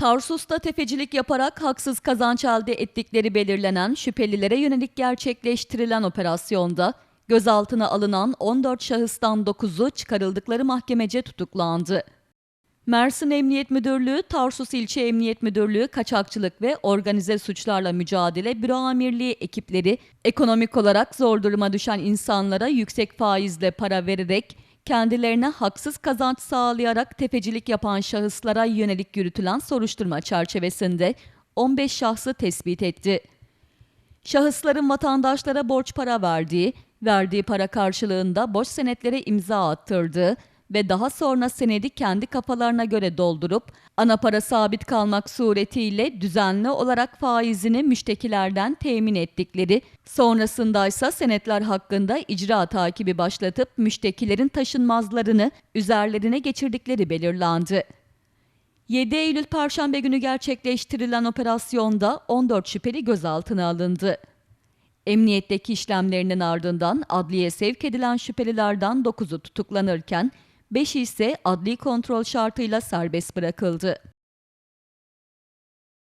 Tarsus'ta tefecilik yaparak haksız kazanç elde ettikleri belirlenen şüphelilere yönelik gerçekleştirilen operasyonda gözaltına alınan 14 şahıstan 9'u çıkarıldıkları mahkemece tutuklandı. Mersin Emniyet Müdürlüğü, Tarsus İlçe Emniyet Müdürlüğü Kaçakçılık ve Organize Suçlarla Mücadele Büro Amirliği ekipleri ekonomik olarak zor duruma düşen insanlara yüksek faizle para vererek kendilerine haksız kazanç sağlayarak tefecilik yapan şahıslara yönelik yürütülen soruşturma çerçevesinde 15 şahsı tespit etti. Şahısların vatandaşlara borç para verdiği, verdiği para karşılığında boş senetlere imza attırdığı ve daha sonra senedi kendi kafalarına göre doldurup ana para sabit kalmak suretiyle düzenli olarak faizini müştekilerden temin ettikleri, sonrasında ise senetler hakkında icra takibi başlatıp müştekilerin taşınmazlarını üzerlerine geçirdikleri belirlendi. 7 Eylül Perşembe günü gerçekleştirilen operasyonda 14 şüpheli gözaltına alındı. Emniyetteki işlemlerinin ardından adliye sevk edilen şüphelilerden 9'u tutuklanırken 5'i ise adli kontrol şartıyla serbest bırakıldı.